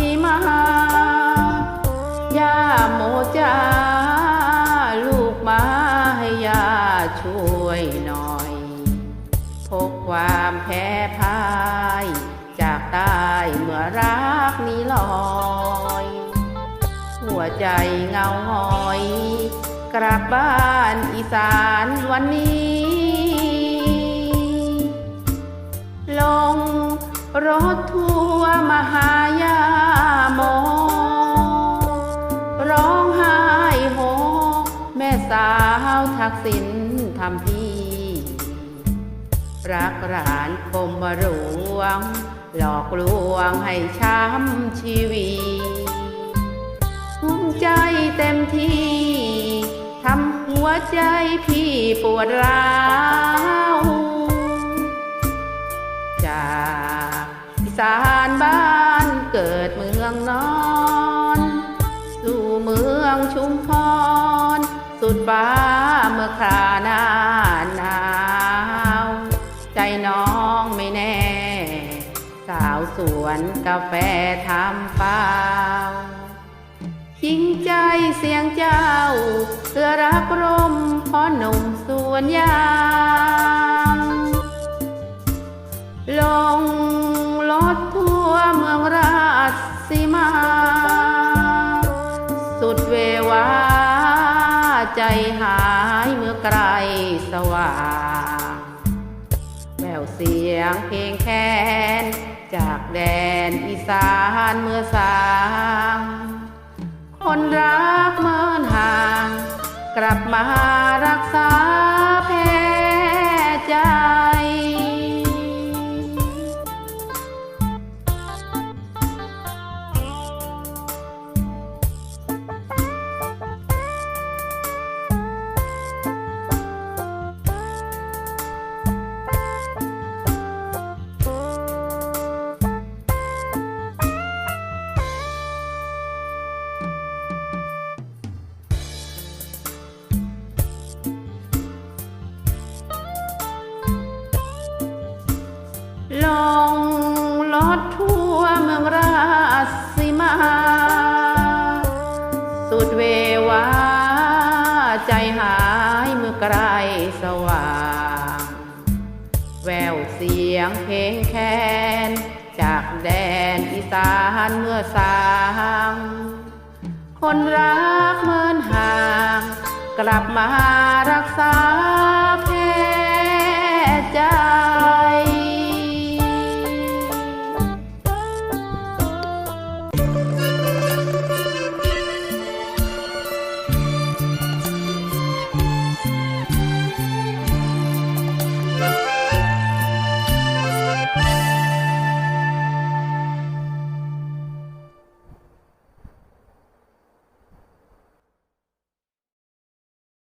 ีมาย่าโมจ้าลูกมาให้ย่าช่วยหน่อย พกความแพ้พ่าย จากตายเมื่อรักนี้ลอย หัวใจเงาหอย กลับบ้านอีสานวันนี้ ลงรถทัวร์มหายา สาวทักษิณทำพี่ รักหลานคมบรวง หลอกลวงให้ช้ำชีวีภูมิใจเต็มที่ทำหัวใจพี่ปวดร้าวจากอีสานบ้านเกิดเมืองนอน สุดฟ้าเมื่อคราหน้าหนาว ใจน้องไม่แน่ สาวสวนกาแฟทำเปล่าจริงใจเสียงเจ้าเพื่อรักรมพราะหนุ่มสวนยางลงรถทัวเมืองราชสีมา ใจหายเมื่อไกลสว่างแววเสียงเพลงแค้น จากแดนอีสานเมื่อสางคนรักเมินห่าง กลับมารักษา ใจหายเมื่อไกลสว่าง แววเสียงเพลงแค้นจากแดนอีสานเมื่อสางคนรักเมือนห่าง กลับมารักษา